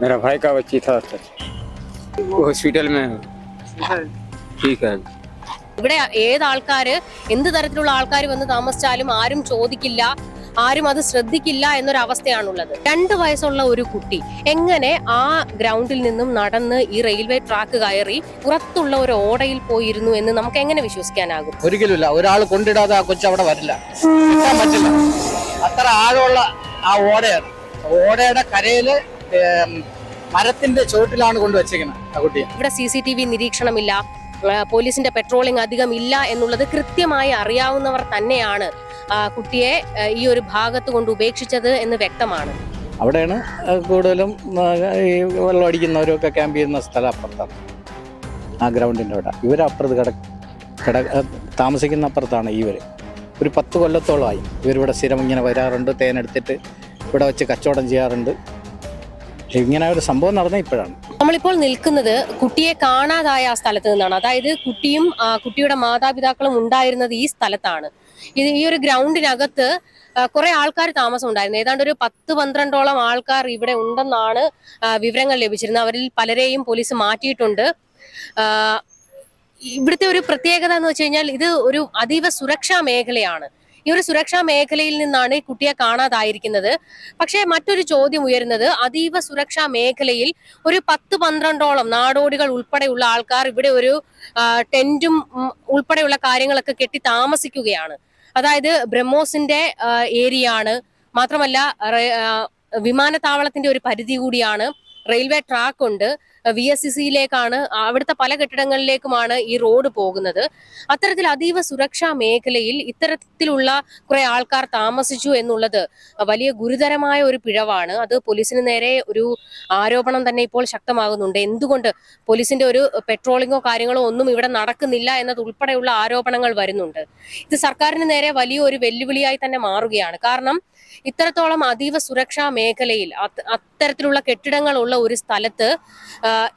मेरा भाई का बच्ची था वो हॉस्पिटल में है ठीक है ഇവിടെ ഏത് ആൾക്കാര് എന്ത് തരത്തിലുള്ള ആൾക്കാർ വന്ന് താമസിച്ചാലും ആരും ചോദിക്കില്ല ആരും അത് ശ്രദ്ധിക്കില്ല എന്നൊരു അവസ്ഥയാണുള്ളത് രണ്ട് വയസ്സുള്ള ഒരു കുട്ടി എങ്ങനെ ആ ഗ്രൗണ്ടിൽ നിന്നും നടന്ന് ഈ റെയിൽവേ ട്രാക്ക് കയറി പുറത്തുള്ള ഒരു ഓടയിൽ പോയിരുന്നു എന്ന് നമുക്ക് എങ്ങനെ വിശ്വസിക്കാനാകും ഒരിക്കലുമില്ല ഒരാൾ കൊണ്ടിടാതെ ആ കൊച്ചു അവിടെ വരില്ല എത്താൻ പറ്റില്ല അത്ര ആഴമുള്ള ആ ഓടയാണ് ഓടയുടെ കരയില് ഏം, മരത്തിന്റെ ചുവട്ടിലാണ് കൊണ്ടുവച്ചേക്കുന്നത് ആ കുട്ടിയെ. ഇവിടെ സി സി ടി വി നിരീക്ഷണമില്ല. പോലീസിന്റെ പെട്രോളിംഗ് അധികം ഇല്ല എന്നുള്ളത് കൃത്യമായി അറിയാവുന്നവർ തന്നെയാണ് കുട്ടിയെ ഈ ഒരു ഭാഗത്ത് കൊണ്ട് ഉപേക്ഷിച്ചത് എന്ന് വ്യക്തമാണ്. അവിടെയാണ് കൂടുതലും ഈ വെള്ളം അടിക്കുന്നവരൊക്കെ ക്യാമ്പ് ചെയ്യുന്ന സ്ഥലം അപ്പുറത്താണ്. ആ ഗ്രൗണ്ടിന്റെ അവിടെ. ഇവരപ്പുറത്ത് കിട കിട താമസിക്കുന്ന അപ്പുറത്താണ് ഇവർ ഒരു പത്ത് കൊല്ലത്തോളമായി ഇവരിവിടെ സ്ഥിരം ഇങ്ങനെ വരാറുണ്ട് തേനെടുത്തിട്ട് ഇവിടെ വെച്ച് കച്ചവടം ചെയ്യാറുണ്ട്. ഇങ്ങനെ ഒരു സംഭവം നടന്ന ഇപ്പോഴാണ്. നമ്മളിപ്പോൾ നിൽക്കുന്നത് കുട്ടിയെ കാണാതായ ആ സ്ഥലത്ത് നിന്നാണ്. അതായത് കുട്ടിയും കുട്ടിയുടെ മാതാപിതാക്കളും ഉണ്ടായിരുന്നത് ഈ സ്ഥലത്താണ്. ഇത് ഈ ഒരു ഗ്രൗണ്ടിനകത്ത് കുറെ ആൾക്കാർ താമസം ഉണ്ടായിരുന്നു. ഏതാണ്ട് ഒരു പത്ത് പന്ത്രണ്ടോളം ആൾക്കാർ ഇവിടെ ഉണ്ടെന്നാണ് വിവരങ്ങൾ ലഭിച്ചിരുന്നത്. അവരിൽ പലരെയും പോലീസ് മാറ്റിയിട്ടുണ്ട്. ഇവിടുത്തെ ഒരു പ്രത്യേകത എന്ന് വെച്ച് കഴിഞ്ഞാൽ ഇത് ഒരു അതീവ സുരക്ഷാ മേഖലയാണ്. ഈ ഒരു സുരക്ഷാ മേഖലയിൽ നിന്നാണ് കുട്ടിയെ കാണാതായിരിക്കുന്നത്. പക്ഷേ മറ്റൊരു ചോദ്യം ഉയരുന്നത് അതീവ സുരക്ഷാ മേഖലയിൽ ഒരു പത്ത് പന്ത്രണ്ടോളം നാടോടികൾ ഉൾപ്പെടെയുള്ള ആൾക്കാർ ഇവിടെ ഒരു ടെന്റും ഉൾപ്പെടെയുള്ള കാര്യങ്ങളൊക്കെ കെട്ടി താമസിക്കുകയാണ്. അതായത് ബ്രഹ്മോസിന്റെ ഏരിയ ആണ് മാത്രമല്ല വിമാനത്താവളത്തിന്റെ ഒരു പരിധി കൂടിയാണ്. റെയിൽവേ ട്രാക്ക് ഉണ്ട് വി എസ് സി സിയിലേക്കാണ് അവിടുത്തെ പല കെട്ടിടങ്ങളിലേക്കുമാണ് ഈ റോഡ് പോകുന്നത്. അത്തരത്തിൽ അതീവ സുരക്ഷാ മേഖലയിൽ ഇത്തരത്തിലുള്ള കുറെ ആൾക്കാർ താമസിച്ചു എന്നുള്ളത് വലിയ ഗുരുതരമായ ഒരു പിഴവാണ്. അത് പോലീസിന് നേരെ ഒരു ആരോപണം തന്നെ ഇപ്പോൾ ശക്തമാകുന്നുണ്ട്. എന്തുകൊണ്ട് പോലീസിന്റെ ഒരു പെട്രോളിങ്ങോ കാര്യങ്ങളോ ഒന്നും ഇവിടെ നടക്കുന്നില്ല എന്നതുൾപ്പെടെയുള്ള ആരോപണങ്ങൾ വരുന്നുണ്ട്. ഇത് സർക്കാരിന് നേരെ വലിയ ഒരു വെല്ലുവിളിയായി തന്നെ മാറുകയാണ്. കാരണം ഇത്രത്തോളം അതീവ സുരക്ഷാ മേഖലയിൽ അത്തരത്തിലുള്ള കെട്ടിടങ്ങൾ ഉള്ള ഒരു സ്ഥലത്ത്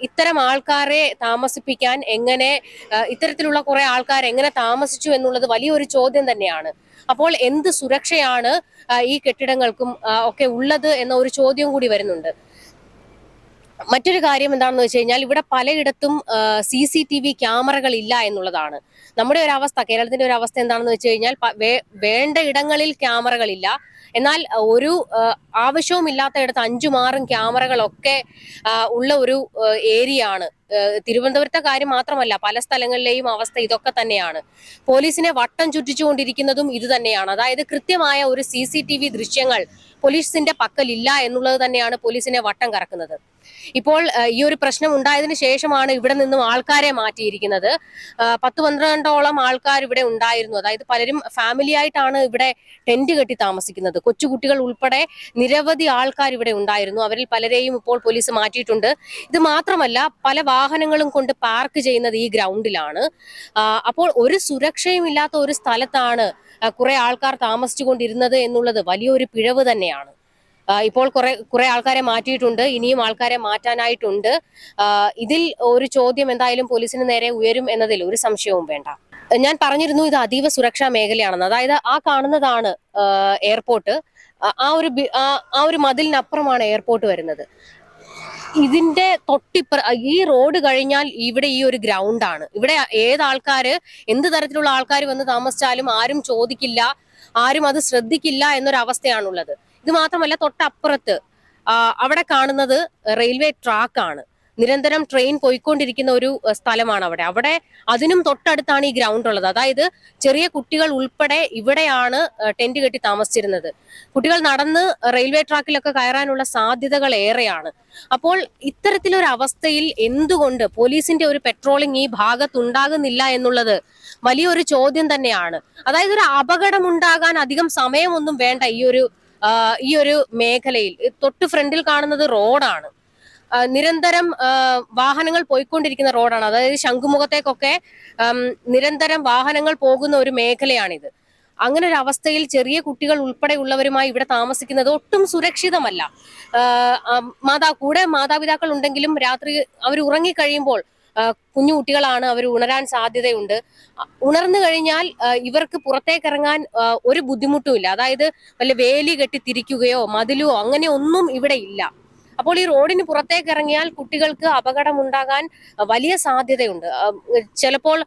ഇത്തരം ആൾക്കാരെ താമസിപ്പിക്കാൻ എങ്ങനെ ഇത്തരത്തിലുള്ള കുറെ ആൾക്കാർ എങ്ങനെ താമസിച്ചു എന്നുള്ളത് വലിയൊരു ചോദ്യം തന്നെയാണ്. അപ്പോൾ എന്ത് സുരക്ഷയാണ് ഈ കെട്ടിടങ്ങൾക്കും ഒക്കെ ഉള്ളത് എന്ന ഒരു ചോദ്യം കൂടി വരുന്നുണ്ട്. മറ്റൊരു കാര്യം എന്താണെന്ന് വെച്ച് കഴിഞ്ഞാൽ ഇവിടെ പലയിടത്തും സി സി ടി വി ക്യാമറകൾ ഇല്ല എന്നുള്ളതാണ്. നമ്മുടെ ഒരു അവസ്ഥ കേരളത്തിന്റെ ഒരു അവസ്ഥ എന്താണെന്ന് വെച്ച് കഴിഞ്ഞാൽ വേണ്ട ഇടങ്ങളിൽ ക്യാമറകളില്ല എന്നാൽ ഒരു ആ, ആവശ്യവും ഇല്ലാത്തയിടത്ത് അഞ്ചും ആറും ക്യാമറകളൊക്കെ ഉള്ള ഒരു ഏരിയ ആണ് തിരുവനന്തപുരത്തെ കാര്യം മാത്രമല്ല പല സ്ഥലങ്ങളിലെയും അവസ്ഥ ഇതൊക്കെ തന്നെയാണ്. പോലീസിനെ വട്ടം ചുറ്റിച്ചുകൊണ്ടിരിക്കുന്നതും ഇത് തന്നെയാണ്. അതായത് കൃത്യമായ ഒരു സി സി ടി വി ദൃശ്യങ്ങൾ പോലീസിന്റെ പക്കലില്ല എന്നുള്ളത് തന്നെയാണ് പോലീസിനെ വട്ടം കറക്കുന്നത്. ഇപ്പോൾ ഈ ഒരു പ്രശ്നം ഉണ്ടായതിനു ശേഷമാണ് ഇവിടെ നിന്നും ആൾക്കാരെ മാറ്റിയിരിക്കുന്നത്. പത്ത് പന്ത്രണ്ടോളം ആൾക്കാർ ഇവിടെ ഉണ്ടായിരുന്നു. അതായത് പലരും ഫാമിലി ആയിട്ടാണ് ഇവിടെ ടെന്റ് കെട്ടി താമസിക്കുന്നത്. കൊച്ചുകുട്ടികൾ ഉൾപ്പെടെ നിരവധി ആൾക്കാർ ഇവിടെ ഉണ്ടായിരുന്നു. അവരിൽ പലരെയും ഇപ്പോൾ പോലീസ് മാറ്റിയിട്ടുണ്ട്. ഇത് മാത്രമല്ല പല വാഹനങ്ങളും കൊണ്ട് പാർക്ക് ചെയ്യുന്നത് ഈ ഗ്രൗണ്ടിലാണ്. അപ്പോൾ ഒരു സുരക്ഷയും ഇല്ലാത്ത ഒരു സ്ഥലത്താണ് കുറെ ആൾക്കാർ താമസിച്ചുകൊണ്ടിരുന്നത് എന്നുള്ളത് വലിയൊരു പിഴവ് തന്നെയാണ്. ഇപ്പോൾ കുറെ കുറെ ആൾക്കാരെ മാറ്റിയിട്ടുണ്ട്. ഇനിയും ആൾക്കാരെ മാറ്റാനായിട്ടുണ്ട്. ഇതിൽ ഒരു ചോദ്യം എന്തായാലും പോലീസിന് നേരെ ഉയരും എന്നതിൽ ഒരു സംശയവും വേണ്ട. ഞാൻ പറഞ്ഞിരുന്നു ഇത് അതീവ സുരക്ഷാ മേഖലയാണെന്ന്. അതായത് ആ കാണുന്നതാണ് എയർപോർട്ട്. ആ- ഒരു ആ- ഒരു മതിലിനപ്പുറമാണ് എയർപോർട്ട് വരുന്നത്. ഇതിന്റെ തൊട്ടിപ്പുറ ഈ റോഡ് കഴിഞ്ഞാൽ ഇവിടെ ഈ ഒരു ഗ്രൗണ്ടാണ്. ഇവിടെ ഏത് ആൾക്കാര് എന്ത് തരത്തിലുള്ള ആൾക്കാർ വന്ന് താമസിച്ചാലും ആരും ചോദിക്കില്ല ആരും അത് ശ്രദ്ധിക്കില്ല എന്നൊരവസ്ഥയാണുള്ളത്. ഇത് മാത്രമല്ല തൊട്ടപ്പുറത്ത് അവിടെ കാണുന്നത് റെയിൽവേ ട്രാക്കാണ്. നിരന്തരം ട്രെയിൻ പോയിക്കൊണ്ടിരിക്കുന്ന ഒരു സ്ഥലമാണ് അവിടെ അവിടെ അതിനും തൊട്ടടുത്താണ് ഈ ഗ്രൗണ്ട് ഉള്ളത്. അതായത് ചെറിയ കുട്ടികൾ ഉൾപ്പെടെ ഇവിടെയാണ് ടെന്റ് കെട്ടി താമസിച്ചിരുന്നത്. കുട്ടികൾ നടന്ന് റെയിൽവേ ട്രാക്കിലൊക്കെ കയറാനുള്ള സാധ്യതകൾ ഏറെയാണ്. അപ്പോൾ ഇത്തരത്തിലൊരു അവസ്ഥയിൽ എന്തുകൊണ്ട് പോലീസിന്റെ ഒരു പെട്രോളിംഗ് ഈ ഭാഗത്ത് ഉണ്ടാകുന്നില്ല എന്നുള്ളത് വലിയൊരു ചോദ്യം തന്നെയാണ്. അതായത് ഒരു അപകടം ഉണ്ടാകാൻ അധികം സമയമൊന്നും വേണ്ട ഈ ഒരു ഈ ഒരു മേഖലയിൽ. തൊട്ട് ഫ്രണ്ടിൽ കാണുന്നത് റോഡാണ്. നിരന്തരം വാഹനങ്ങൾ പോയിക്കൊണ്ടിരിക്കുന്ന റോഡാണ്. അതായത് ശംഖുമുഖത്തേക്കൊക്കെ നിരന്തരം വാഹനങ്ങൾ പോകുന്ന ഒരു മേഖലയാണിത്. അങ്ങനെ ഒരു അവസ്ഥയിൽ ചെറിയ കുട്ടികൾ ഉൾപ്പെടെയുള്ളവരുമായി ഇവിടെ താമസിക്കുന്നത് ഒട്ടും സുരക്ഷിതമല്ല. മാതാ കൂടെ മാതാപിതാക്കൾ ഉണ്ടെങ്കിലും രാത്രി അവർ ഉറങ്ങിക്കഴിയുമ്പോൾ കുഞ്ഞു കുട്ടികളാണ് അവർ ഉണരാൻ സാധ്യതയുണ്ട്. ഉണർന്നു കഴിഞ്ഞാൽ ഇവർക്ക് പുറത്തേക്ക് ഇറങ്ങാൻ ഒരു ബുദ്ധിമുട്ടുമില്ല. അതായത് വല്ല വേലി കെട്ടി തിരിക്കുകയോ മതിലോ അങ്ങനെ ഒന്നും ഇവിടെ ഇല്ല. അപ്പോൾ ഈ റോഡിന് പുറത്തേക്ക് ഇറങ്ങിയാൽ കുട്ടികൾക്ക് അപകടമുണ്ടാകാൻ വലിയ സാധ്യതയുണ്ട്. ചിലപ്പോൾ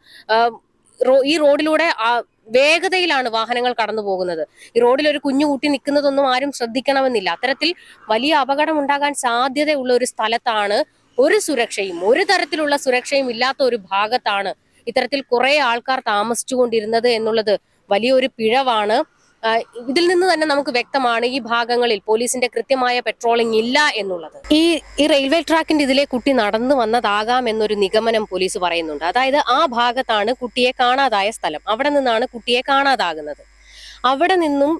ഈ റോഡിലൂടെ വേഗതയിലാണ് വാഹനങ്ങൾ കടന്നു പോകുന്നത്. ഈ റോഡിൽ ഒരു കുഞ്ഞു കുട്ടി നിൽക്കുന്നതൊന്നും ആരും ശ്രദ്ധിക്കണമെന്നില്ല. അത്തരത്തിൽ വലിയ അപകടം ഉണ്ടാകാൻ സാധ്യതയുള്ള ഒരു സ്ഥലത്താണ് ഒരു സുരക്ഷയും ഒരു തരത്തിലുള്ള സുരക്ഷയും ഇല്ലാത്ത ഒരു ഭാഗത്താണ് ഇത്തരത്തിൽ കുറെ ആൾക്കാർ താമസിച്ചുകൊണ്ടിരുന്നത് എന്നുള്ളത് വലിയൊരു പിഴവാണ്. ഇതിൽ നിന്ന് തന്നെ നമുക്ക് വ്യക്തമാണ് ഈ ഭാഗങ്ങളിൽ പോലീസിന്റെ കൃത്യമായ പെട്രോളിംഗ് ഇല്ല എന്നുള്ളത്. ഈ ഈ റെയിൽവേ ട്രാക്കിന്റെ ഇതിലെ കുട്ടി നടന്നു വന്നതാകാം എന്നൊരു നിഗമനം പോലീസ് പറയുന്നുണ്ട്. അതായത് ആ ഭാഗത്താണ് കുട്ടിയെ കാണാതായ സ്ഥലം. അവിടെ നിന്നാണ് കുട്ടിയെ കാണാതാകുന്നത്. അവിടെ നിന്നും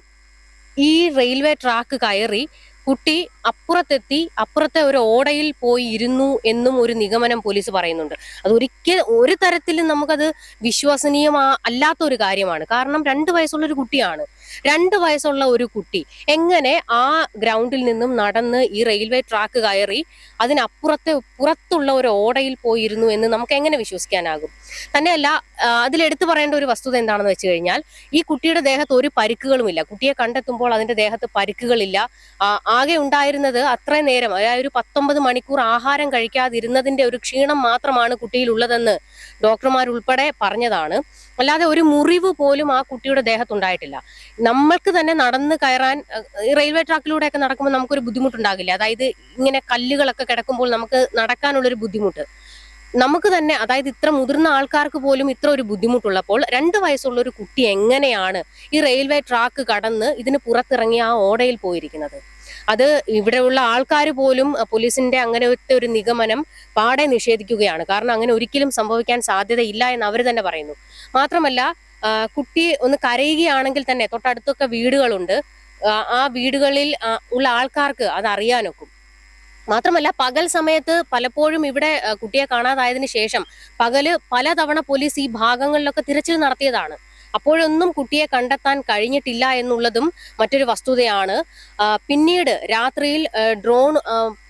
ഈ റെയിൽവേ ട്രാക്ക് കയറി കുട്ടി അപ്പുറത്തെത്തി അപ്പുറത്തെ ഒരു ഓടയിൽ പോയി ഇരുന്നു എന്നും ഒരു നിഗമനം പോലീസ് പറയുന്നുണ്ട്. അത് ഒരിക്കൽ ഒരു തരത്തിലും നമുക്കത് വിശ്വസനീയമാ അല്ലാത്ത ഒരു കാര്യമാണ്. കാരണം രണ്ട് വയസ്സുള്ള ഒരു കുട്ടിയാണ്. രണ്ട് വയസ്സുള്ള ഒരു കുട്ടി എങ്ങനെ ആ ഗ്രൗണ്ടിൽ നിന്നും നടന്ന് ഈ റെയിൽവേ ട്രാക്ക് കയറി അതിനപ്പുറത്തെ പുറത്തുള്ള ഒരു ഓടയിൽ പോയിരുന്നു എന്ന് നമുക്ക് എങ്ങനെ വിശ്വസിക്കാനാകും? തന്നെയല്ല അതിലെടുത്തു പറയേണ്ട ഒരു വസ്തുത എന്താണെന്ന് വെച്ച് കഴിഞ്ഞാൽ ഈ കുട്ടിയുടെ ദേഹത്ത് ഒരു പരിക്കുകളുമില്ല. കുട്ടിയെ കണ്ടെത്തുമ്പോൾ അതിന്റെ ദേഹത്ത് പരിക്കുകളില്ല. ആകെ ഉണ്ടായിരുന്നത് അത്ര നേരം അതായത് ഒരു പത്തൊമ്പത് മണിക്കൂർ ആഹാരം കഴിക്കാതിരുന്നതിന്റെ ഒരു ക്ഷീണം മാത്രമാണ് കുട്ടിയിൽ ഉള്ളതെന്ന് ഡോക്ടർമാർ ഉൾപ്പെടെ പറഞ്ഞതാണ്. അല്ലാതെ ഒരു മുറിവ് പോലും ആ കുട്ടിയുടെ ദേഹത്തുണ്ടായിട്ടില്ല. നമ്മൾക്ക് തന്നെ നടന്ന് കയറാൻ റെയിൽവേ ട്രാക്കിലൂടെയൊക്കെ നടക്കുമ്പോൾ നമുക്കൊരു ബുദ്ധിമുട്ടുണ്ടാകില്ല. അതായത് ഇങ്ങനെ കല്ലുകളൊക്കെ കിടക്കുമ്പോൾ നമുക്ക് നടക്കാനുള്ളൊരു ബുദ്ധിമുട്ട്. നമുക്ക് തന്നെ അതായത് ഇത്ര മുതിർന്ന ആൾക്കാർക്ക് പോലും ഇത്ര ഒരു ബുദ്ധിമുട്ടുള്ളപ്പോൾ രണ്ട് വയസ്സുള്ള ഒരു കുട്ടി എങ്ങനെയാണ് ഈ റെയിൽവേ ട്രാക്ക് കടന്ന് ഇതിന് പുറത്തിറങ്ങി ആ ഓടയിൽ പോയിരിക്കുന്നത്? അത് ഇവിടെയുള്ള ആൾക്കാർ പോലും പോലീസിന്റെ അങ്ങനത്തെ ഒരു നിഗമനം പാടെ നിഷേധിക്കുകയാണ്. കാരണം അങ്ങനെ ഒരിക്കലും സംഭവിക്കാൻ സാധ്യതയില്ല എന്ന് അവർ തന്നെ പറയുന്നു. മാത്രമല്ല കുട്ടി ഒന്ന് കരയുകയാണെങ്കിൽ തന്നെ തൊട്ടടുത്തൊക്കെ വീടുകളുണ്ട്. ആ, വീടുകളിൽ ഉള്ള ആൾക്കാർക്ക് അത് അറിയാനൊക്കും. മാത്രമല്ല പകൽ സമയത്ത് പലപ്പോഴും ഇവിടെ കുട്ടിയെ കാണാതായതിനു ശേഷം പകൽ പലതവണ പോലീസ് ഈ ഭാഗങ്ങളിലൊക്കെ തിരച്ചിൽ നടത്തിയതാണ്. അപ്പോഴൊന്നും കുട്ടിയെ കണ്ടെത്താൻ കഴിഞ്ഞിട്ടില്ല എന്നുള്ളതും മറ്റൊരു വസ്തുതയാണ്. പിന്നീട് രാത്രിയിൽ ഡ്രോൺ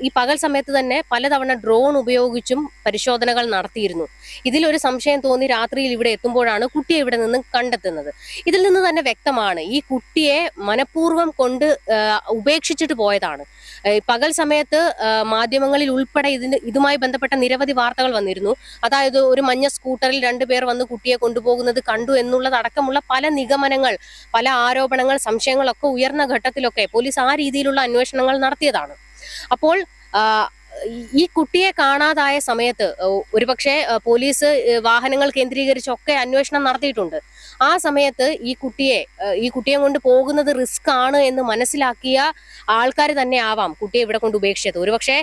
ഈ പകൽ സമയത്ത് തന്നെ പലതവണ ഡ്രോൺ ഉപയോഗിച്ചും പരിശോധനകൾ നടത്തിയിരുന്നു. ഇതിലൊരു സംശയം തോന്നി രാത്രിയിൽ ഇവിടെ എത്തുമ്പോഴാണ് കുട്ടിയെ ഇവിടെ നിന്ന് കണ്ടെത്തുന്നത്. ഇതിൽ നിന്ന് തന്നെ വ്യക്തമാണ് ഈ കുട്ടിയെ മനഃപൂർവം കൊണ്ട് ഉപേക്ഷിച്ചിട്ട് പോയതാണ്. പകൽ സമയത്ത് മാധ്യമങ്ങളിൽ ഉൾപ്പെടെ ഇതിന് ഇതുമായി ബന്ധപ്പെട്ട നിരവധി വാർത്തകൾ വന്നിരുന്നു. അതായത് ഒരു മഞ്ഞ സ്കൂട്ടറിൽ രണ്ടുപേർ വന്ന് കുട്ടിയെ കൊണ്ടുപോകുന്നത് കണ്ടു എന്നുള്ളതടക്കമുള്ള പല നിഗമനങ്ങൾ പല ആരോപണങ്ങൾ സംശയങ്ങളൊക്കെ ഉയർന്ന ഘട്ടത്തിലൊക്കെ പോലീസ് ആ രീതിയിലുള്ള അന്വേഷണങ്ങൾ നടത്തിയതാണ്. അപ്പോൾ ഈ- കുട്ടിയെ കാണാതായ സമയത്ത് ഒരുപക്ഷെ പോലീസ് വാഹനങ്ങൾ കേന്ദ്രീകരിച്ചൊക്കെ അന്വേഷണം നടത്തിയിട്ടുണ്ട്. ആ സമയത്ത് ഈ കുട്ടിയെ ഈ കുട്ടിയെ കൊണ്ട് പോകുന്നത് റിസ്ക് ആണ് എന്ന് മനസ്സിലാക്കിയ ആൾക്കാർ തന്നെ ആവാം കുട്ടിയെ ഇവിടെ കൊണ്ട് ഉപേക്ഷിച്ചത്. ഒരുപക്ഷെ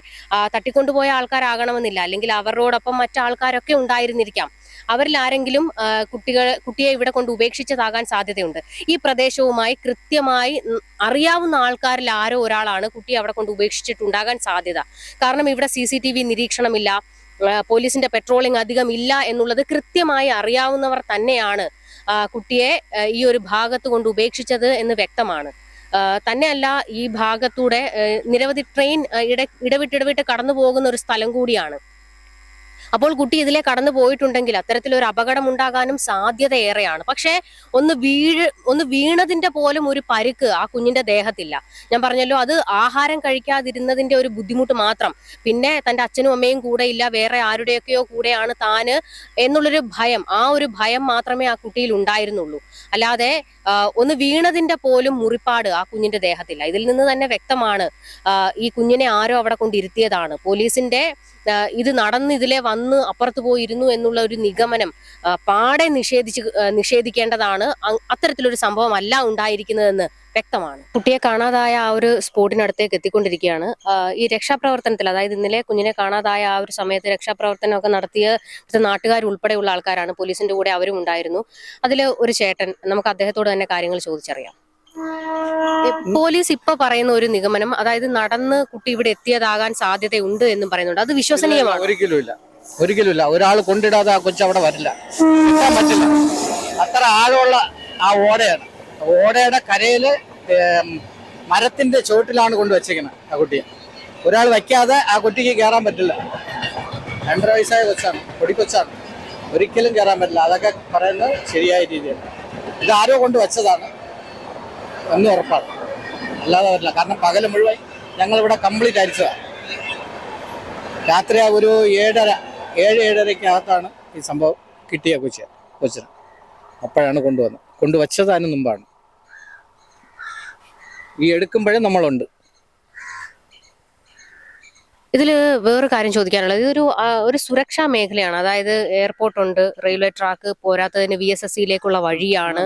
തട്ടിക്കൊണ്ടുപോയ ആൾക്കാരാകണമെന്നില്ല അല്ലെങ്കിൽ അവരോടൊപ്പം മറ്റാൾക്കാരൊക്കെ ഉണ്ടായിരുന്നിരിക്കാം. അവരിൽ ആരെങ്കിലും കുട്ടികൾ കുട്ടിയെ ഇവിടെ കൊണ്ട് ഉപേക്ഷിച്ചതാകാൻ സാധ്യതയുണ്ട്. ഈ പ്രദേശവുമായി കൃത്യമായി അറിയാവുന്ന ആൾക്കാരിൽ ആരോ ഒരാളാണ് കുട്ടിയെ അവിടെ കൊണ്ട് ഉപേക്ഷിച്ചിട്ടുണ്ടാകാൻ സാധ്യത. കാരണം ഇവിടെ സി സി ടി വി നിരീക്ഷണമില്ല പോലീസിന്റെ പെട്രോളിംഗ് അധികം ഇല്ല എന്നുള്ളത് കൃത്യമായി അറിയാവുന്നവർ തന്നെയാണ് കുട്ടിയെ ഈ ഒരു ഭാഗത്ത് കൊണ്ട് ഉപേക്ഷിച്ചത് എന്ന് വ്യക്തമാണ്. തന്നെയല്ല ഈ ഭാഗത്തൂടെ നിരവധി ട്രെയിൻ ഇട ഇടവിട്ടിടവിട്ട് കടന്നു പോകുന്ന ഒരു സ്ഥലം കൂടിയാണ്. അപ്പോൾ കുട്ടി ഇതിലെ കടന്നു പോയിട്ടുണ്ടെങ്കിൽ അത്തരത്തിലൊരു അപകടം ഉണ്ടാകാനും സാധ്യത ഏറെയാണ് പക്ഷേ ഒന്ന് വീഴ് ഒന്ന് വീണതിന്റെ പോലും ഒരു പരുക്ക് ആ കുഞ്ഞിന്റെ ദേഹത്തില്ല. ഞാൻ പറഞ്ഞല്ലോ അത് ആഹാരം കഴിക്കാതിരുന്നതിന്റെ ഒരു ബുദ്ധിമുട്ട് മാത്രം. പിന്നെ തന്റെ അച്ഛനും അമ്മയും കൂടെ ഇല്ല വേറെ ആരുടെയൊക്കെയോ കൂടെയാണ് താന് എന്നുള്ളൊരു ഭയം ആ ഒരു ഭയം മാത്രമേ ആ കുട്ടിയിൽ ഉണ്ടായിരുന്നുള്ളൂ. അല്ലാതെ ഒന്ന് വീണതിന്റെ പോലും മുറിപ്പാട് ആ കുഞ്ഞിന്റെ ദേഹത്തില്ല. ഇതിൽ നിന്ന് തന്നെ വ്യക്തമാണ് ഈ കുഞ്ഞിനെ ആരോ അവിടെ കൊണ്ടിരുത്തിയതാണ് പോലീസിന്റെ ഇത് നടന്ന് ഇതിലെ വന്ന് അപ്പുറത്ത് പോയിരുന്നു എന്നുള്ള ഒരു നിഗമനം പാടെ നിഷേധിച്ച് നിഷേധിക്കേണ്ടതാണ്. അത്തരത്തിലൊരു സംഭവം അല്ല ഉണ്ടായിരിക്കുന്നതെന്ന് വ്യക്തമാണ്. കുട്ടിയെ കാണാതായ ആ ഒരു സ്പോട്ടിനടുത്തേക്ക് എത്തിക്കൊണ്ടിരിക്കുകയാണ്. ഈ രക്ഷാപ്രവർത്തനത്തിൽ അതായത് ഇന്നലെ കുഞ്ഞിനെ കാണാതായ ആ ഒരു സമയത്ത് രക്ഷാപ്രവർത്തനമൊക്കെ നടത്തിയ നാട്ടുകാരുൾപ്പെടെയുള്ള ആൾക്കാരാണ് പോലീസിന്റെ കൂടെ അവരും ഉണ്ടായിരുന്നു. അതിൽ ഒരു ചേട്ടൻ നമുക്ക് അദ്ദേഹത്തോട് തന്നെ കാര്യങ്ങൾ ചോദിച്ചറിയാം. പോലീസ് ഇപ്പൊ പറയുന്ന ഒരു നിഗമനം അതായത് നടന്ന് കുട്ടി ഇവിടെ എത്തിയതാകാൻ സാധ്യതയുണ്ട് എന്നും പറയുന്നുണ്ട്. അത് വിശ്വസനീയമാണ്. ഒരിക്കലും ഒരിക്കലും ഒരാൾ കൊണ്ടിടാതെ ആ കൊച്ചു അവിടെ വരില്ല. അത്ര ആഴമുള്ള ആ ഓടയാണ്. ഓടയുടെ കരയിൽ മരത്തിന്റെ ചുവട്ടിലാണ് കൊണ്ട് വെച്ചേക്കുന്നത് ആ കുട്ടിയെ ഒരാൾ വയ്ക്കാതെ ആ കുട്ടിക്ക് കയറാൻ പറ്റില്ല. രണ്ടര വയസ്സായ കൊച്ചാണ് കൊടിക്കൊച്ചാണ് ഒരിക്കലും കയറാൻ പറ്റില്ല. അതൊക്കെ പറയുന്നത് ശരിയായ രീതിയാണ്. ഇത് ആരോ കൊണ്ട് വെച്ചതാണ്. എന്ന് ഉറപ്പാണ്. അല്ലാതെ പറ്റില്ല. കാരണം പകൽ മുഴുവൻ ഞങ്ങളിവിടെ കംപ്ലീറ്റ് അരിച്ചതാണ് രാത്രി ഒരു ഏഴര ഏഴ് ഏഴരയ്ക്കകത്താണ് ഈ സംഭവം കിട്ടിയ കൊച്ചിയെ കൊച്ചിന്. അപ്പോഴാണ് കൊണ്ടുവന്നത്. കൊണ്ടുവച്ചത് അതിന് മുമ്പാണ്. ഈ എടുക്കുമ്പോഴേ നമ്മളുണ്ട്. ഇതിൽ വേറൊരു കാര്യം ചോദിക്കാനുള്ളത്. ഇതൊരു ഒരു സുരക്ഷാ മേഖലയാണ്. അതായത് എയർപോർട്ട് ഉണ്ട് റെയിൽവേ ട്രാക്ക് പോരാത്തതിന് വി എസ് എസ് സിയിലേക്കുള്ള വഴിയാണ്.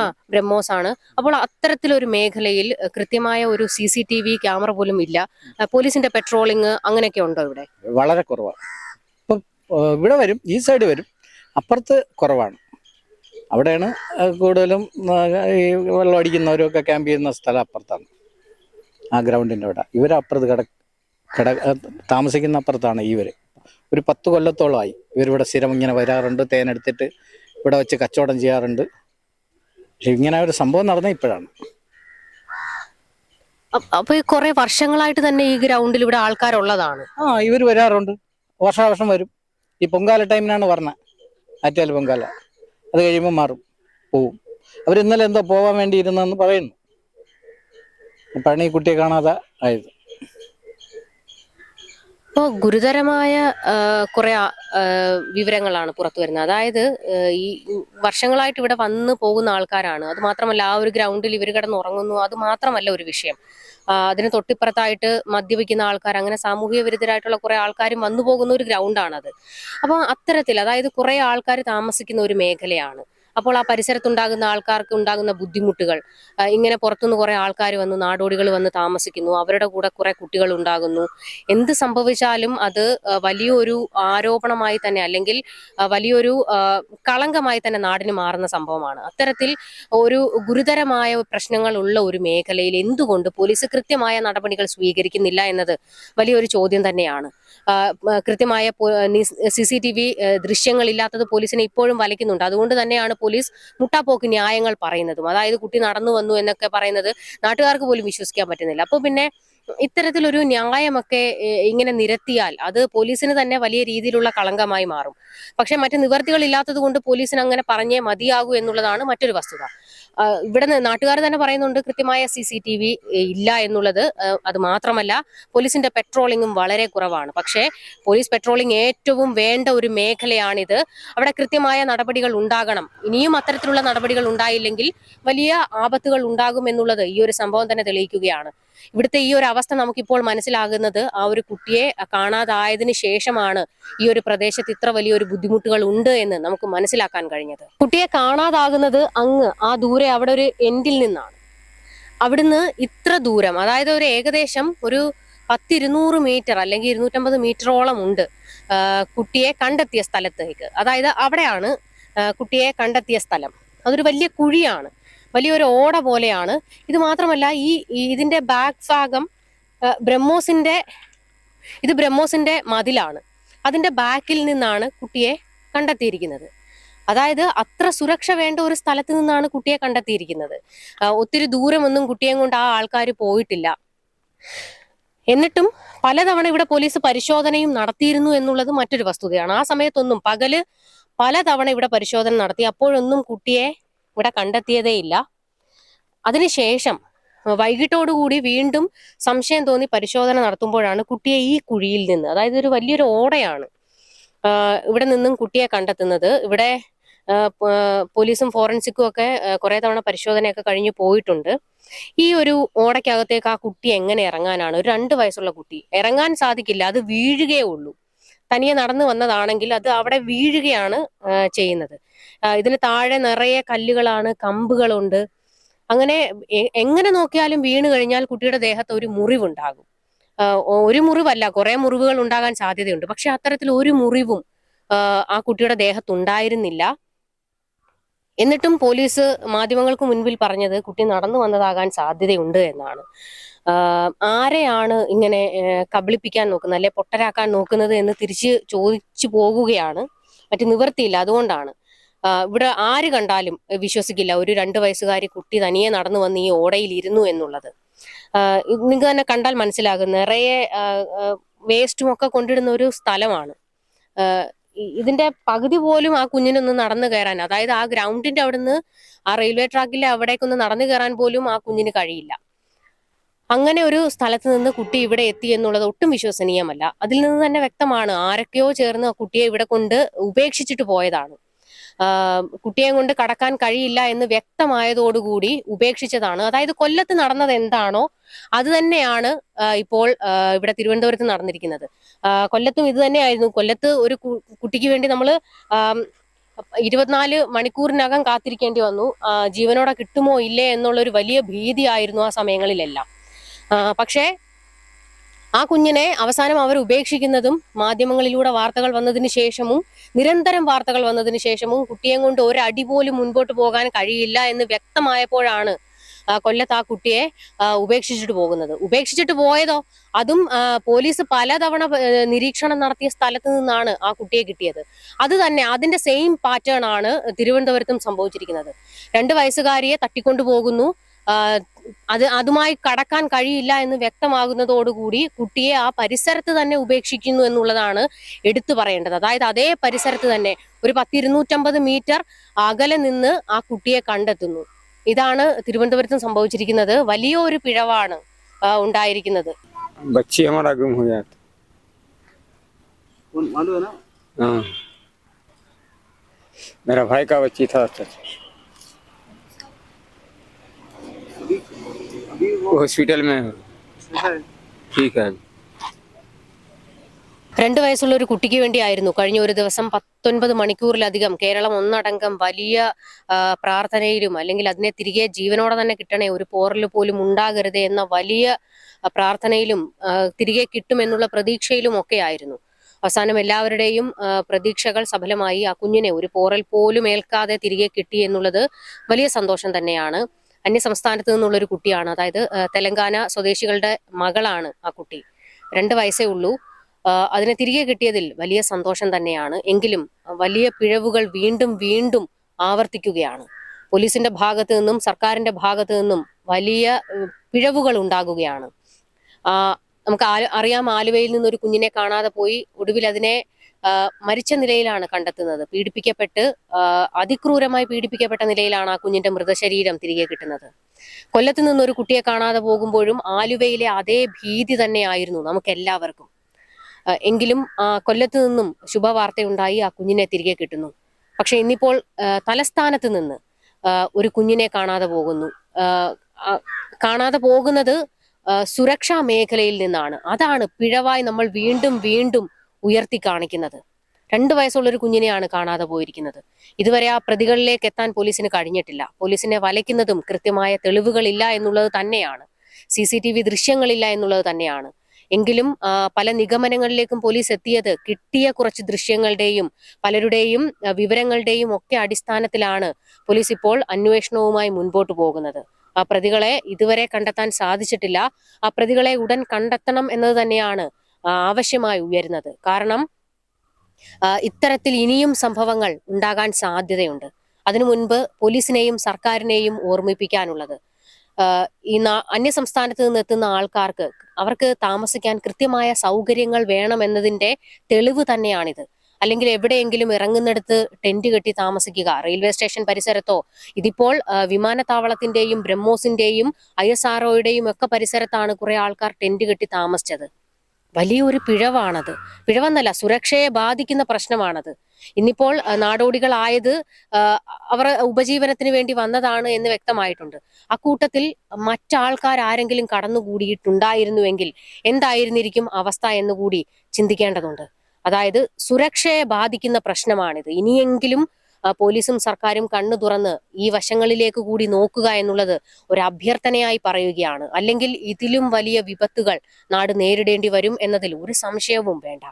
ആ ബ്രഹ്മോസ് ആണ് അപ്പോൾ അത്തരത്തിലൊരു മേഖലയിൽ കൃത്യമായ ഒരു C C T V camera പോലും ഇല്ല. പോലീസിന്റെ പെട്രോളിങ് അങ്ങനെയൊക്കെ ഉണ്ടോ ഇവിടെ? വളരെ കുറവാണ്. ഇപ്പം ഇവിടെ വരും ഈ സൈഡ് വരും. അപ്പുറത്ത് കുറവാണ്. അവിടെയാണ് കൂടുതലും ഈ വെള്ളം അടിക്കുന്നവരൊക്കെ ക്യാമ്പ് ചെയ്യുന്ന സ്ഥലം അപ്പുറത്താണ്. ആ ഗ്രൗണ്ടിന്റെ അവിടെ. ഇവരപ്പുറത്ത് കിട കിട താമസിക്കുന്ന അപ്പുറത്താണ് ഇവർ ഒരു പത്ത് കൊല്ലത്തോളമായി ഇവരിവിടെ സ്ഥിരം ഇങ്ങനെ വരാറുണ്ട് തേനെടുത്തിട്ട് ഇവിടെ വെച്ച് കച്ചവടം ചെയ്യാറുണ്ട്. പക്ഷെ ഇങ്ങനെ ഒരു സംഭവം നടന്ന ഇപ്പോഴാണ്. അപ്പൊ ഈ കുറെ വർഷങ്ങളായിട്ട് തന്നെ ഈ ഗ്രൗണ്ടിൽ ഇവിടെ ആൾക്കാരുള്ളതാണ്. ആ ഇവർ വരാറുണ്ട്. വർഷാവർഷം വരും. ഈ പൊങ്കാല ടൈമിനാണ് പറഞ്ഞത് ആറ്റുകാൽ പൊങ്കാല. അത് കഴിയുമ്പോൾ മാറും പോവും. അവർ ഇന്നലെ എന്തോ പോവാൻ വേണ്ടി ഇരുന്നെന്ന് പറയുന്നു. ഇപ്പോഴാണ് ഈ കുട്ടിയെ കാണാതെ ആയത് ഇപ്പോൾ ഗുരുതരമായ കുറെ വിവരങ്ങളാണ് പുറത്തു വരുന്നത്. അതായത് ഈ വർഷങ്ങളായിട്ട് ഇവിടെ വന്ന് പോകുന്ന ആൾക്കാരാണ്. അത് മാത്രമല്ല ആ ഒരു ഗ്രൗണ്ടിൽ ഇവർ കിടന്ന് ഉറങ്ങുന്നു. അത് മാത്രമല്ല ഒരു വിഷയം. അതിന് തൊട്ടിപ്പുറത്തായിട്ട് മദ്യപിക്കുന്ന ആൾക്കാർ അങ്ങനെ സാമൂഹിക വിരുദ്ധരായിട്ടുള്ള കുറെ ആൾക്കാരും വന്നു പോകുന്ന ഒരു ഗ്രൗണ്ടാണത്. അപ്പോൾ അത്തരത്തിൽ അതായത് കുറെ ആൾക്കാർ താമസിക്കുന്ന ഒരു മേഖലയാണ്. അപ്പോൾ ആ പരിസരത്തുണ്ടാകുന്ന ആൾക്കാർക്ക് ഉണ്ടാകുന്ന ബുദ്ധിമുട്ടുകൾ ഇങ്ങനെ പുറത്തുനിന്ന് കുറെ ആൾക്കാർ വന്ന് നാടോടികൾ വന്ന് താമസിക്കുന്നു അവരുടെ കൂടെ കുറെ കുട്ടികൾ ഉണ്ടാകുന്നു. എന്ത് സംഭവിച്ചാലും അത് വലിയൊരു ആരോപണമായി തന്നെ അല്ലെങ്കിൽ വലിയൊരു കളങ്കമായി തന്നെ നാടിന് മാറുന്ന സംഭവമാണ്. അത്തരത്തിൽ ഒരു ഗുരുതരമായ പ്രശ്നങ്ങൾ ഉള്ള ഒരു മേഖലയിൽ എന്തുകൊണ്ട് പോലീസ് കൃത്യമായ നടപടികൾ സ്വീകരിക്കുന്നില്ല എന്നത് വലിയൊരു ചോദ്യം തന്നെയാണ്. കൃത്യമായ സി സി ടി വി ദൃശ്യങ്ങളില്ലാത്തത് പോലീസിനെ ഇപ്പോഴും വലയ്ക്കുന്നുണ്ട്. അതുകൊണ്ട് തന്നെയാണ് പോലീസ് മുട്ടാപ്പോക്ക് ന്യായങ്ങൾ പറയുന്നതും. അതായത് കുട്ടി നടന്നു വന്നു എന്നൊക്കെ പറയുന്നത് നാട്ടുകാർക്ക് പോലും വിശ്വസിക്കാൻ പറ്റുന്നില്ല. അപ്പോൾ പിന്നെ ഇത്തരത്തിലൊരു ന്യായമൊക്കെ ഇങ്ങനെ നിരത്തിയാൽ അത് പോലീസിന് തന്നെ വലിയ രീതിയിലുള്ള കളങ്കമായി മാറും. പക്ഷെ മറ്റു നിവർത്തികൾ ഇല്ലാത്തത് കൊണ്ട് പോലീസിന് അങ്ങനെ പറഞ്ഞേ മതിയാകൂ എന്നുള്ളതാണ് മറ്റൊരു വസ്തുത. ഇവിടെ നാട്ടുകാർ തന്നെ പറയുന്നുണ്ട് കൃത്യമായ സി സി ടി വി ഇല്ല എന്നുള്ളത്. അത് മാത്രമല്ല പോലീസിന്റെ പെട്രോളിങ്ങും വളരെ കുറവാണ്. പക്ഷേ പോലീസ് പെട്രോളിംഗ് ഏറ്റവും വേണ്ട ഒരു മേഖലയാണിത്. അവിടെ കൃത്യമായ നടപടികൾ ഉണ്ടാകണം. ഇനിയും അത്തരത്തിലുള്ള നടപടികൾ ഉണ്ടായില്ലെങ്കിൽ വലിയ ആപത്തുകൾ ഉണ്ടാകും എന്നുള്ളത് ഈ ഒരു സംഭവം തന്നെ തെളിയിക്കുകയാണ്. ഇവിടുത്തെ ഈ ഒരു അവസ്ഥ നമുക്കിപ്പോൾ മനസ്സിലാകുന്നത് ആ ഒരു കുട്ടിയെ കാണാതായതിനു ശേഷമാണ് ഈ ഒരു പ്രദേശത്ത് ഇത്ര വലിയൊരു ബുദ്ധിമുട്ടുകൾ ഉണ്ട് എന്ന് നമുക്ക് മനസ്സിലാക്കാൻ കഴിഞ്ഞത്. കുട്ടിയെ കാണാതാകുന്നത് അങ്ങ് ആ ദൂരെ അവിടെ ഒരു എൻഡിൽ നിന്നാണ്. അവിടുന്ന് ഇത്ര ദൂരം അതായത് ഒരു ഏകദേശം ഒരു പത്തിരുന്നൂറ് മീറ്റർ അല്ലെങ്കിൽ ഇരുന്നൂറ്റമ്പത് മീറ്ററോളം ഉണ്ട് കുട്ടിയെ കണ്ടെത്തിയ സ്ഥലത്തേക്ക്. അതായത് അവിടെയാണ് കുട്ടിയെ കണ്ടെത്തിയ സ്ഥലം. അതൊരു വലിയ കുഴിയാണ്. വലിയൊരു ഓട പോലെയാണ്. ഇത് മാത്രമല്ല ഈ ഇതിന്റെ ബാക്ക് ഭാഗം ബ്രഹ്മോസിന്റെ ഇത് ബ്രഹ്മോസിന്റെ മതിലാണ്. അതിന്റെ ബാക്കിൽ നിന്നാണ് കുട്ടിയെ കണ്ടെത്തിയിരിക്കുന്നത്. അതായത് അത്ര സുരക്ഷ വേണ്ട ഒരു സ്ഥലത്ത് നിന്നാണ് കുട്ടിയെ കണ്ടെത്തിയിരിക്കുന്നത്. ഒത്തിരി ദൂരമൊന്നും കുട്ടിയെ കൊണ്ട് ആ ആൾക്കാർ പോയിട്ടില്ല. എന്നിട്ടും പലതവണ ഇവിടെ പോലീസ് പരിശോധനയും നടത്തിയിരുന്നു എന്നുള്ളത് മറ്റൊരു വസ്തുതയാണ്. ആ സമയത്തൊന്നും പകൽ പലതവണ ഇവിടെ പരിശോധന നടത്തി. അപ്പോഴൊന്നും കുട്ടിയെ ഇവിടെ കണ്ടെത്തിയതേയില്ല അതിനുശേഷം വൈകിട്ടോടുകൂടി വീണ്ടും സംശയം തോന്നി പരിശോധന നടത്തുമ്പോഴാണ് കുട്ടിയെ ഈ കുഴിയിൽ നിന്ന് അതായത് ഒരു വലിയൊരു ഓടയാണ് ഇവിടെ നിന്നും കുട്ടിയെ കണ്ടെത്തുന്നത്. ഇവിടെ പോലീസും ഫോറൻസിക്കും ഒക്കെ കുറെ തവണ പരിശോധനയൊക്കെ കഴിഞ്ഞു പോയിട്ടുണ്ട്. ഈ ഒരു ഓടയ്ക്കകത്തേക്ക് ആ കുട്ടി എങ്ങനെ ഇറങ്ങാനാണ്? ഒരു രണ്ട് വയസ്സുള്ള കുട്ടി. ഇറങ്ങാൻ സാധിക്കില്ല അത് വീഴുകയേ ഉള്ളൂ. തനിയെ നടന്നു വന്നതാണെങ്കിൽ അത് അവിടെ വീഴുകയാണ് ചെയ്യുന്നത്. ഇതിന് താഴെ നിറയെ കല്ലുകളാണ് കമ്പുകളുണ്ട്. അങ്ങനെ എങ്ങനെ നോക്കിയാലും വീണ് കഴിഞ്ഞാൽ കുട്ടിയുടെ ദേഹത്ത് ഒരു മുറിവുണ്ടാകും. ഒരു മുറിവല്ല കുറെ മുറിവുകൾ ഉണ്ടാകാൻ സാധ്യതയുണ്ട്. പക്ഷെ അത്തരത്തിൽ ഒരു മുറിവും ആ, കുട്ടിയുടെ ദേഹത്ത് ഉണ്ടായിരുന്നില്ല എന്നിട്ടും പോലീസ് മാധ്യമങ്ങൾക്ക് മുൻപിൽ പറഞ്ഞത് കുട്ടി നടന്നു വന്നതാകാൻ സാധ്യതയുണ്ട് എന്നാണ്. ആരെയാണ് ഇങ്ങനെ കബളിപ്പിക്കാൻ നോക്കുന്നത് അല്ലെ പൊട്ടരാക്കാൻ നോക്കുന്നത് എന്ന് തിരിച്ച് ചോദിച്ചു പോകുകയാണ്. മറ്റു നിവർത്തിയില്ല അതുകൊണ്ടാണ്. ഇവിടെ ആര് കണ്ടാലും വിശ്വസിക്കില്ല. ഒരു രണ്ട് വയസ്സുകാരി കുട്ടി തനിയെ നടന്നു വന്ന് ഈ ഓടയിൽ ഇരുന്നു എന്നുള്ളത്. നിങ്ങൾക്ക് തന്നെ കണ്ടാൽ മനസ്സിലാകും. നിറയെ വേസ്റ്റും ഒക്കെ കൊണ്ടിടുന്ന ഒരു സ്ഥലമാണ്. ഇതിന്റെ പകുതി പോലും ആ കുഞ്ഞിനൊന്ന് നടന്നു കയറാൻ അതായത് ആ ഗ്രൗണ്ടിന്റെ അവിടുന്ന് ആ റെയിൽവേ ട്രാക്കിലെ അവിടേക്കൊന്ന് നടന്നു കയറാൻ പോലും ആ കുഞ്ഞിന് കഴിയില്ല. അങ്ങനെ ഒരു സ്ഥലത്ത് നിന്ന് കുട്ടി ഇവിടെ എത്തി എന്നുള്ളത് ഒട്ടും വിശ്വസനീയമല്ല. അതിൽ നിന്ന് തന്നെ വ്യക്തമാണ് ആരൊക്കെയോ ചേർന്ന് ആ കുട്ടിയെ ഇവിടെ കൊണ്ട് ഉപേക്ഷിച്ചിട്ട് പോയതാണ്. കുട്ടിയെ കൊണ്ട് കടക്കാൻ കഴിയില്ല എന്ന് വ്യക്തമായതോടുകൂടി ഉപേക്ഷിച്ചതാണ്. അതായത് കൊല്ലത്ത് നടന്നത് എന്താണോ അത് തന്നെയാണ് ഇപ്പോൾ ഇവിടെ തിരുവനന്തപുരത്ത് നടന്നിരിക്കുന്നത്. കൊല്ലത്തും ഇത് തന്നെയായിരുന്നു. കൊല്ലത്ത് ഒരു കുട്ടിക്ക് വേണ്ടി നമ്മൾ ഇരുപത്തിനാല് മണിക്കൂറിനകം കാത്തിരിക്കേണ്ടി വന്നു. ജീവനോടെ കിട്ടുമോ ഇല്ലേ എന്നുള്ളൊരു വലിയ ഭീതിയായിരുന്നു ആ സമയങ്ങളിലെല്ലാം. പക്ഷേ ആ കുഞ്ഞിനെ അവസാനം അവർ ഉപേക്ഷിക്കുന്നതും മാധ്യമങ്ങളിലൂടെ വാർത്തകൾ വന്നതിന് ശേഷവും നിരന്തരം വാർത്തകൾ വന്നതിന് ശേഷവും കുട്ടിയെ കൊണ്ട് ഒരടി പോലും മുൻപോട്ട് പോകാൻ കഴിയില്ല എന്ന് വ്യക്തമായപ്പോഴാണ് കൊല്ലത്ത് ആ കുട്ടിയെ ഉപേക്ഷിച്ചിട്ട് പോകുന്നത്. ഉപേക്ഷിച്ചിട്ട് പോയതോ? അതും പോലീസ് പലതവണ നിരീക്ഷണം നടത്തിയ സ്ഥലത്ത് നിന്നാണ് ആ കുട്ടിയെ കിട്ടിയത്. അത് തന്നെ അതിന്റെ സെയിം പാറ്റേൺ ആണ് തിരുവനന്തപുരത്തും സംഭവിച്ചിരിക്കുന്നത്. രണ്ട് വയസ്സുകാരിയെ തട്ടിക്കൊണ്ടു പോകുന്നു ആ, അത് അതുമായി കടക്കാൻ കഴിയില്ല എന്ന് വ്യക്തമാകുന്നതോടുകൂടി കുട്ടിയെ ആ പരിസരത്ത് തന്നെ ഉപേക്ഷിക്കുന്നു എന്നുള്ളതാണ് എടുത്തു പറയേണ്ടത് അതായത് അതേ പരിസരത്ത് തന്നെ ഒരു പത്തിരുന്നൂറ്റമ്പത് മീറ്റർ അകലെ നിന്ന് ആ കുട്ടിയെ കണ്ടെത്തുന്നു ഇതാണ് തിരുവനന്തപുരത്തും സംഭവിച്ചിരിക്കുന്നത് വലിയ ഒരു പിഴവാണ് ആ, ഉണ്ടായിരിക്കുന്നത് बच्ची हमारा गुम हो गया था कौन मालूम है ना हाँ मेरा भाई का बच्ची था चाचा ഹോസ്പിറ്റൽ രണ്ടു വയസ്സുള്ള ഒരു കുട്ടിക്ക് വേണ്ടിയായിരുന്നു കഴിഞ്ഞ ഒരു ദിവസം പത്തൊൻപത് മണിക്കൂറിലധികം കേരളം ഒന്നടങ്കം വലിയ പ്രാർത്ഥനയിലും അല്ലെങ്കിൽ അതിനെ തിരികെ ജീവനോടെ തന്നെ കിട്ടണേ ഒരു പോറൽ പോലും ഉണ്ടാകരുത് എന്ന വലിയ പ്രാർത്ഥനയിലും തിരികെ കിട്ടുമെന്നുള്ള പ്രതീക്ഷയിലും ഒക്കെ ആയിരുന്നു. അവസാനം എല്ലാവരുടെയും പ്രതീക്ഷകൾ സഫലമായി. ആ കുഞ്ഞിനെ ഒരു പോറൽ പോലും ഏൽക്കാതെ തിരികെ കിട്ടി എന്നുള്ളത് വലിയ സന്തോഷം തന്നെയാണ്. അന്യ സംസ്ഥാനത്ത് നിന്നുള്ള ഒരു കുട്ടിയാണ്. അതായത് തെലങ്കാന സ്വദേശികളുടെ മകളാണ് ആ കുട്ടി. രണ്ട് വയസ്സേ ഉള്ളൂ. അതിനെ തിരികെ കിട്ടിയതിൽ വലിയ സന്തോഷം തന്നെയാണ്. എങ്കിലും വലിയ പിഴവുകൾ വീണ്ടും വീണ്ടും ആവർത്തിക്കുകയാണ്. പോലീസിന്റെ ഭാഗത്ത് നിന്നും സർക്കാരിന്റെ ഭാഗത്ത് നിന്നും വലിയ പിഴവുകൾ ഉണ്ടാകുകയാണ്. നമുക്ക് അറിയാം ആലുവയിൽ നിന്ന് ഒരു കുഞ്ഞിനെ കാണാതെ പോയി. ഒടുവിൽ അതിനെ മരിച്ച നിലയിലാണ് കണ്ടെത്തുന്നത്. പീഡിപ്പിക്കപ്പെട്ട് അതിക്രൂരമായി പീഡിപ്പിക്കപ്പെട്ട നിലയിലാണ് ആ കുഞ്ഞിന്റെ മൃതശരീരം തിരികെ കിട്ടുന്നത്. കൊല്ലത്ത് നിന്ന് ഒരു കുട്ടിയെ കാണാതെ പോകുമ്പോഴും ആലുവയിലെ അതേ ഭീതി തന്നെയായിരുന്നു നമുക്ക് എല്ലാവർക്കും എങ്കിലും ആ, കൊല്ലത്ത് നിന്നും ശുഭവാർത്തയുണ്ടായി ആ കുഞ്ഞിനെ തിരികെ കിട്ടുന്നു. പക്ഷെ ഇന്നിപ്പോൾ തലസ്ഥാനത്ത് നിന്ന് ഒരു കുഞ്ഞിനെ കാണാതെ പോകുന്നു. കാണാതെ പോകുന്നത് സുരക്ഷാ മേഖലയിൽ നിന്നാണ്. അതാണ് പിഴവായി നമ്മൾ വീണ്ടും വീണ്ടും ഉയർത്തി കാണിക്കുന്നത്. രണ്ട് വയസ്സുള്ള ഒരു കുഞ്ഞിനെയാണ് കാണാതെ പോയിരിക്കുന്നത്. ഇതുവരെ ആ പ്രതികളിലേക്ക് എത്താൻ പോലീസിന് കഴിഞ്ഞിട്ടില്ല. പോലീസിനെ വലയ്ക്കുന്നതും കൃത്യമായ തെളിവുകളില്ല എന്നുള്ളത് തന്നെയാണ്. സി സി ടി വി ദൃശ്യങ്ങളില്ല എന്നുള്ളത് തന്നെയാണ്. എങ്കിലും പല നിഗമനങ്ങളിലേക്കും പോലീസ് എത്തിയത് കിട്ടിയ കുറച്ച് ദൃശ്യങ്ങളുടെയും പലരുടെയും വിവരങ്ങളുടെയും ഒക്കെ അടിസ്ഥാനത്തിലാണ് പോലീസ് ഇപ്പോൾ അന്വേഷണവുമായി മുൻപോട്ട് പോകുന്നത്. ആ പ്രതികളെ ഇതുവരെ കണ്ടെത്താൻ സാധിച്ചിട്ടില്ല. ആ പ്രതികളെ ഉടൻ കണ്ടെത്തണം എന്നത് തന്നെയാണ് ആവശ്യമായി ഉയരുന്നത്. കാരണം ഇത്തരത്തിൽ ഇനിയും സംഭവങ്ങൾ ഉണ്ടാകാൻ സാധ്യതയുണ്ട്. അതിനു മുൻപ് പോലീസിനെയും സർക്കാരിനെയും ഓർമ്മിപ്പിക്കാനുള്ളത്. ഈ അന്യസംസ്ഥാനത്ത് നിന്ന് എത്തുന്ന ആൾക്കാർക്ക് അവർക്ക് താമസിക്കാൻ കൃത്യമായ സൗകര്യങ്ങൾ വേണമെന്നതിന്റെ തെളിവ് തന്നെയാണിത്. അല്ലെങ്കിൽ എവിടെയെങ്കിലും ഇറങ്ങുന്നിടത്ത് ടെന്റ് കെട്ടി താമസിക്കുക റെയിൽവേ സ്റ്റേഷൻ പരിസരത്തോ ഇതിപ്പോൾ വിമാനത്താവളത്തിന്റെയും ബ്രഹ്മോസിന്റെയും ഐ ഒക്കെ പരിസരത്താണ് കുറെ ആൾക്കാർ ടെന്റ് കെട്ടി താമസിച്ചത്. വലിയൊരു പിഴവാണത്. പിഴവെന്നല്ല സുരക്ഷയെ ബാധിക്കുന്ന പ്രശ്നമാണത്. ഇന്നിപ്പോൾ നാടോടികളായത് അവർ ഉപജീവനത്തിന് വേണ്ടി വന്നതാണ് എന്ന് വ്യക്തമായിട്ടുണ്ട്. അക്കൂട്ടത്തിൽ മറ്റാൾക്കാർ ആരെങ്കിലും കടന്നുകൂടിയിട്ടുണ്ടായിരുന്നുവെങ്കിൽ എന്തായിരുന്നിരിക്കും അവസ്ഥ എന്ന് കൂടി ചിന്തിക്കേണ്ടതുണ്ട്. അതായത് സുരക്ഷയെ ബാധിക്കുന്ന പ്രശ്നമാണിത്. ഇനിയെങ്കിലും പോലീസും സർക്കാരും കണ്ണു തുറന്ന് ഈ വശങ്ങളിലേക്ക് കൂടി നോക്കുക എന്നുള്ളത് ഒരു അഭ്യർത്ഥനയായി പറയുകയാണ് അല്ലെങ്കിൽ ഇതിലും വലിയ വിപത്തുകൾ നാട് നേരിടേണ്ടി വരും എന്നതിൽ ഒരു സംശയവും വേണ്ട